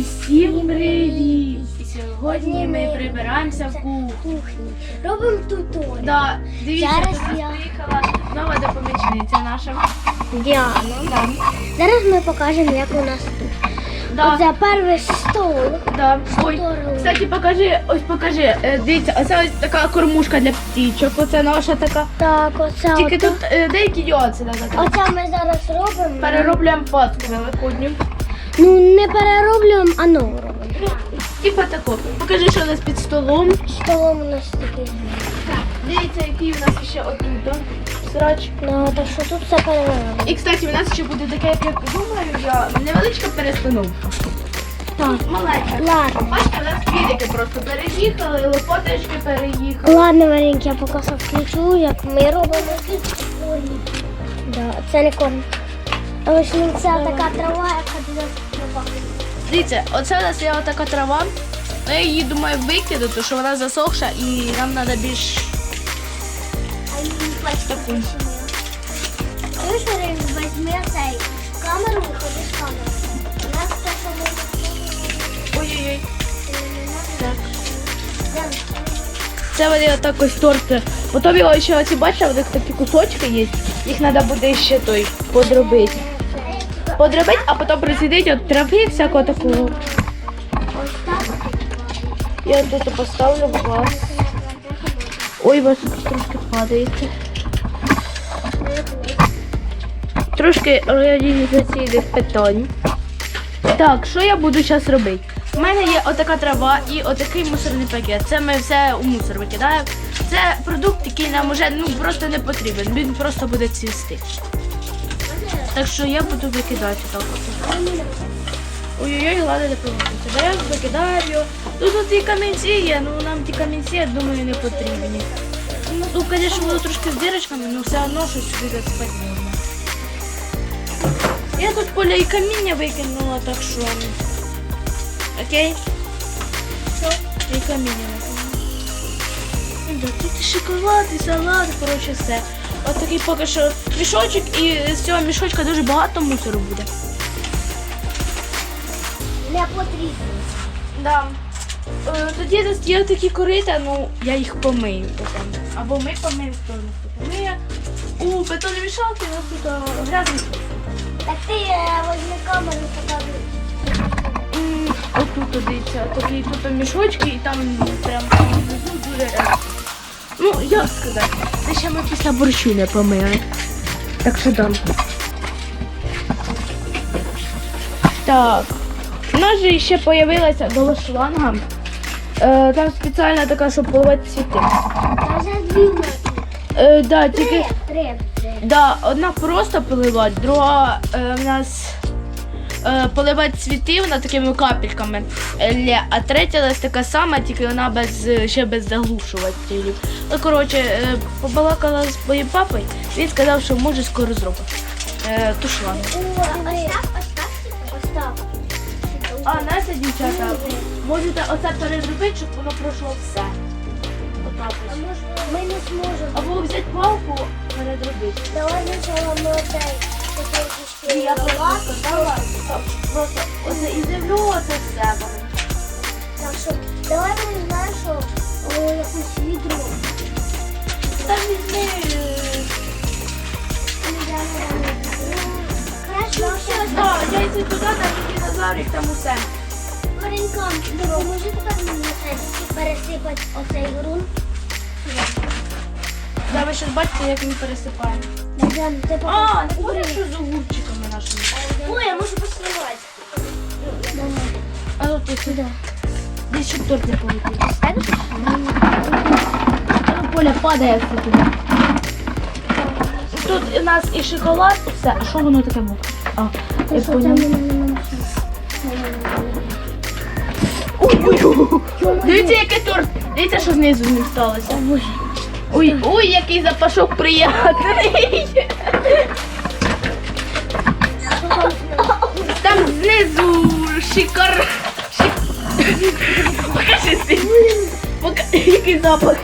Усім привіт! І Сьогодні ми прибираємося в кухні. Робимо туторіал. Да, дивіться, Зараз до нас я- приїхала нова допомічниця наша. Діана. Да. Зараз ми покажемо, як у нас тут. Да. Оце перший стол. Да. Ой, Здорово. кстати, покажи, ось покажи. Е, Дивіться, оце ось така кормушка для птічок. Оце наша така. Так, оце. Тільки ото. тут е, деякі нюанси треба. Оце ми зараз робимо. Перероблюємо паску великодню. Ну, не перероблюємо, а нову робимо. Типа тако. Покажи, що у нас під столом. Столом у нас такий. Так, Дивіться, який у нас ще отут. да, Срач. Ну, так що тут все переробимо. І, кстати, у нас ще буде таке, як я думаю, я невеличка перестановка. Так, Маленька. ладно. Бачите, у нас відики просто переїхали, лопаточки переїхали. Ладно, Марінки, я поки що включу, як ми робимо. Да, це не корм. Але ж це така трава, яка трава. Дивіться, оце у нас є отака трава. Ну, Я її думаю викиду, тому що вона засохша і нам треба більш. А її Таку. Чуєш, Марин, візьми цей камеру, виходи з камери. У нас те, що ми Ой-ой-ой. Так. Це вони отак ось торти. Потім його ще оці бачите, у них такі кусочки є. Їх треба буде ще той подробити. Подробити, а потім розсідити от трави всякого такого. Я тут поставлю вас. Ой, вас трошки падаєте. Трошки організаційних питань. Так, що я буду зараз робити? У мене є отака трава і отакий мусорний пакет. Це ми все у мусор викидаємо. Це продукт, який нам уже ну, просто не потрібен. Він просто буде цвісти. Так що я буду викидати так от. Ой-ой-ой, ладно, не помогти. Я викидаю. Ну тут і камінці є, ну нам ті камінці, я думаю, не потрібні. Ну, ну, звісно, воно трошки з дирочками, але все одно щось сюди засипати можна. Я тут поля і каміння викинула, так що. Окей? Що? І каміння викинула. Ну, Тут і шоколад, і салат, коротше, все. От такий поки що мішочок, і з цього мішочка дуже багато мусору буде. Не потрібно. Да. Е, Тоді десь є такі корита, ну я їх помию потім. Або ми помиємо, хто нас тут помиє. У бетономішалки у нас тут е, грязний. Так ти е, возьми камеру, покажи. М, Отут от дивіться, такі тут мішочки і там прям внизу дуже грязно. Ну, як сказати, це ще ми після борщу не помили. Так що дам. Так. У нас же ще з'явилася до шланга. Е, там спеціальна така, щоб поливати цвіти. Е, да, тільки Три. Да, одна просто поливати, друга е, в нас поливати цвіти, вона такими капельками. Е, а третя ось така сама, тільки вона без е, ще без заглушувателів. Ну, коротше, е, побалакала з моїм папою, він сказав, що може скоро зробити. Е, ту шлангу. Ось так, ось так. А, Настя, дівчата, можете оце перезробити, щоб воно пройшло все. Отак А ось. ми не зможемо. Або взяти палку, перезробити. Давай спочатку ми оцей І я просто сказала, просто оце і землю оце все. Так що, давай ми знаєш, якусь відро. Та візьми. все. Да, яйця туди, там динозаврик, там усе. Маринка, допоможи тепер мені пересипати оцей ґрунт. Да, ви щось бачите, як він пересипає. А, не буде що з огурчиками нашими. Ой, я можу посливати. А от ти сюди. Десь щоб торт не полетів. Ну, Поля падає все туди. Тут у нас і шоколад, і все. А що воно таке мокре? А, я поняла. Ой-ой-ой. Дивіться, який торт. Дивіться, що знизу ним сталося. Ой, ой, який запашок приятний. Там знизу шикар. шик- Покажи ти. Який запах.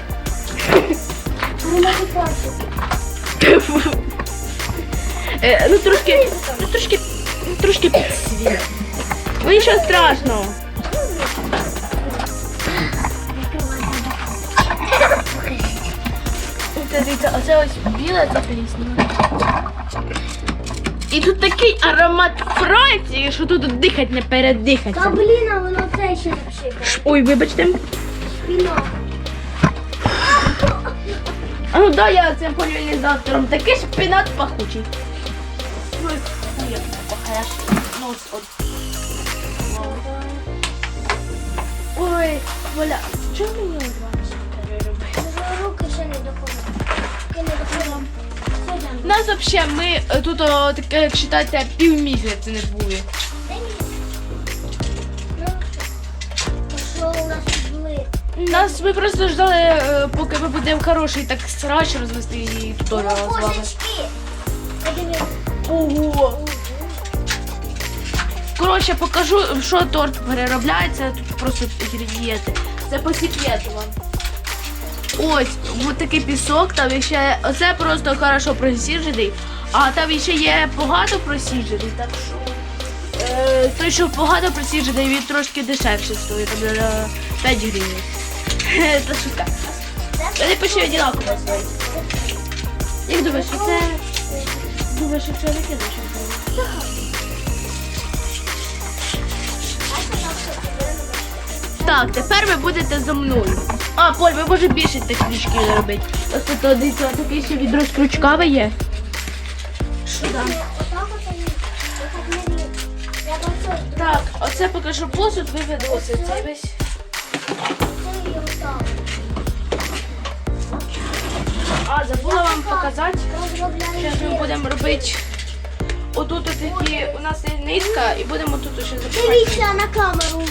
Е, Ну трошки, ну трошки, трошки підсвіт. Ну нічого страшного. Це дивіться, оце ось біле це. І тут такий аромат Франції, що тут дихать не Та передихаться. блін, а воно це ще не пшикає. Ой, вибачте. Шпінок. А ну дай я цим поляризатором. Такий шпинат пахучий. Ой, ну, як пахаєш. Нос от. Ой, Валя, чого мені одванці нас взагалі ми е, тут о, таке, як вважаєте, півмісяця не були. Нас ми просто ждали, е, поки ми будемо хороший так срач розвести і туторіал з вами. Ого! Коротше, покажу, що торт переробляється. Тут просто інгредієнти. Це по вам. Ось, ось такий пісок, там ще. Оце просто хорошо просіджений, а там ще є погано просіджений, так що. Е, той, що погано просіджений, він трошки дешевше стоїть, там на 5 гривень. Це шутка. Я не пишу одинаково стоїть. Як думаєш, що це. Думаєш, що це не кидаєш? Так, тепер ви будете за мною. А, Поль, ви може більше технічки робити. Ось тут дивіться, такий ще відро з крючками є. Що там? Так, оце поки що посуд ви виносите. Цей весь. А, забула вам показати. Зараз ми будемо робити. Отут такі у нас є нитка і будемо тут ще запихати. Дивіться на камеру.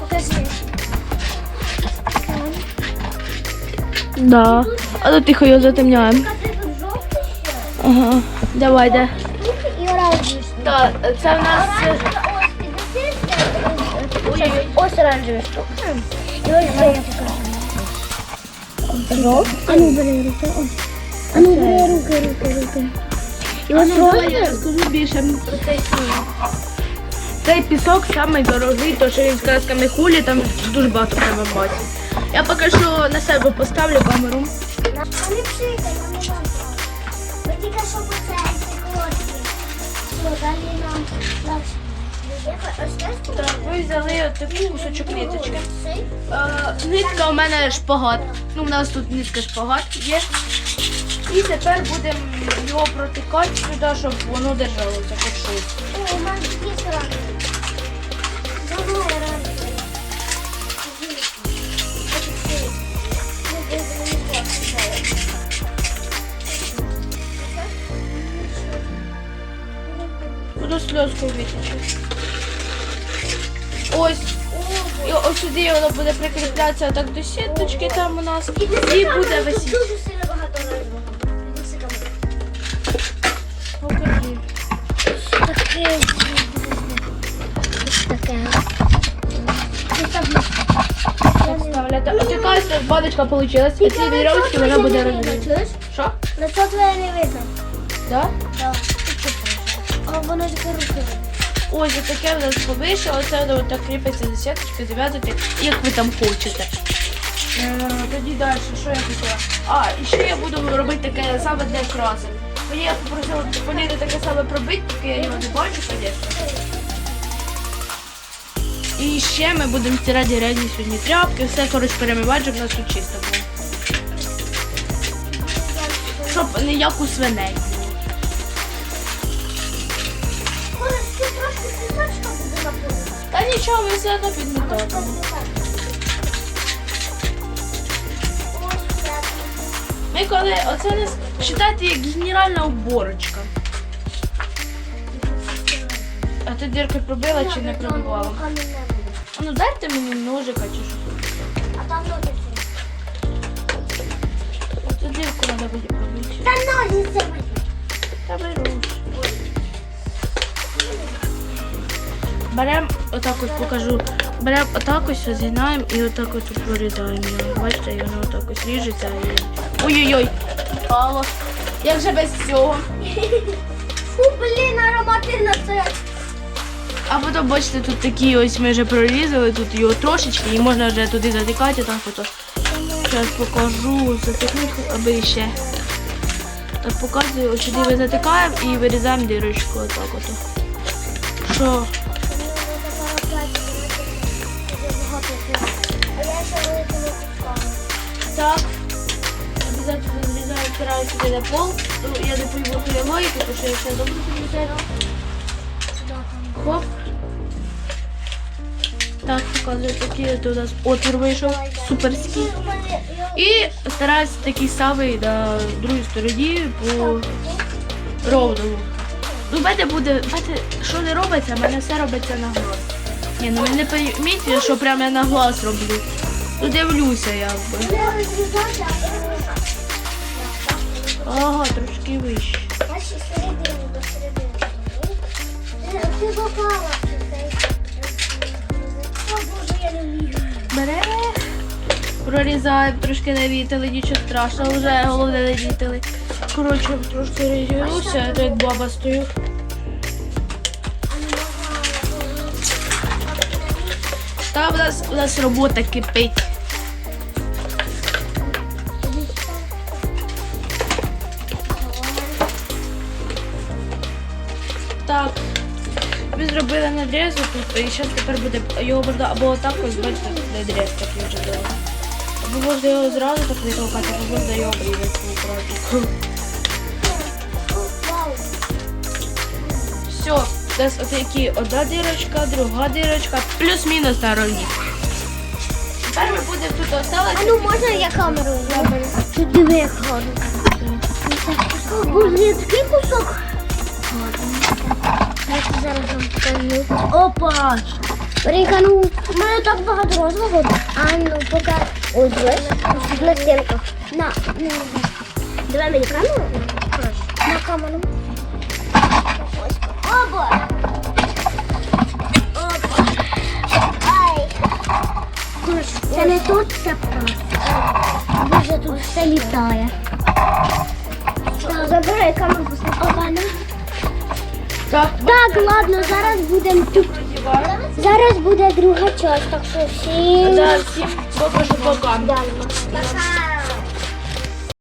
Покажи. Да. А то тихо його затемняємо. Тут жовтий. Ага. Давай, де. І оранжеві. Так, це в нас. е, ось. Оранжеві штуки. І ось я покажу. А ну бери руки. А ну бери руки, руки, руки. І ось Ну, більше цей пісок самий дорогий, тому що він з красками хулі, там дуже багато треба бачити. Я поки що на себе поставлю камеру. Не тільки що по це короткі. Все, далі нам дальше. Так, ми взяли такий кусочок ниточки. Е, нитка у мене шпагат. Ну, у нас тут нитка шпагат є. І тепер будемо його протикати сюди, щоб воно держалося хоч щось. О, у мене є оранжеві. Давай. Буду сльозку витічу. Ось. І ось сюди воно буде прикріплятися так до сіточки там у нас. І буде висіти. Дуже сильно багато. Покажи. Таке. Таке. Ось така баночка вийшла. І ці вірьовочки вона буде розбити. Чуєш? Що? Твоє не видно. Да? Да. А воно руки. Ось таке в нас повише, оце воно так кріпиться за сіточки, як ви там хочете. Е, тоді далі, що я хотіла? А, і ще я буду робити таке саме для красок. Мені я попросила Поліни таке саме пробити, поки я його не бачу, звісно. І ще ми будемо стирати грязні сьогодні тряпки, все коротше перемивати, щоб у нас тут чисто було. Щоб не як у свиней. Та нічого, ми все одно підмітаємо. Ми коли оце не вважайте як генеральна уборочка. А ти дірки пробила чи не пробивала? А ну дайте мені ножика чи що. А там ноги. Цю дірку треба буде пробити. Та видно. Та беру. Беремо, отак ось покажу. Беремо отак ось, згинаємо і отак ось вирізаємо його. Бачите, і воно отак ось ріжеться і. Ой-ой-ой! Алло. Як же без цього? Фу, блін, аромативно це. А потім бачите, тут такі ось ми вже прорізали, тут його трошечки і можна вже туди затикати, так ото. Зараз покажу, затикнути, аби ще. Так показую, ось сюди ми затикаємо і вирізаємо дірочку отак ото. Що? Зрізаю, стараюся пол. Ну, я не пойму логіки, тому що я все добре зрізаю. Хоп. Так, показую, такий от у нас отвір вийшов. Суперський. І стараюся такий самий на другій стороні по ровному. Ну, мене буде, знаєте, що не робиться, в мене все робиться на глаз. Ні, ну ви не помітите, що прямо я на глаз роблю. Ну дивлюся якби. Ага, трошки вище. Бачиш, середину до середини. Ти- Ти попала. О, Боже, я не вмію. Бере. Прорізаємо, трошки навітили, нічого страшного, вже головне навітили. Коротше, трошки розігнувся, то як баба стою. Не. Та в нас, у нас робота кипить. Так. Ми зробили надріз тут, і зараз тепер буде його можна або отак бачите, надріз такий вже зробили. Або можна його зразу так викликати, або можна його обрізати акуратненько. Все, у нас отакі одна дирочка, друга дирочка, плюс-мінус на ровні. Тепер ми будемо тут А осталось. ну можна я камеру зроблю? Тут диви як гарно. Боже, я такий кусок. Я зараз вам покажу. Опа! Ріка, ну, в мене так багато розмову. А ну, поки. Ось, ось, на стінках. На. Давай мені камеру. На камеру. Опа! Опа! Ай! Це не тут, це Боже, тут все літає. Забирай камеру, Опа, на. Так, Так, ладно, зараз будемо тут. Зараз буде друга частина, так що да, всім пока. Пока.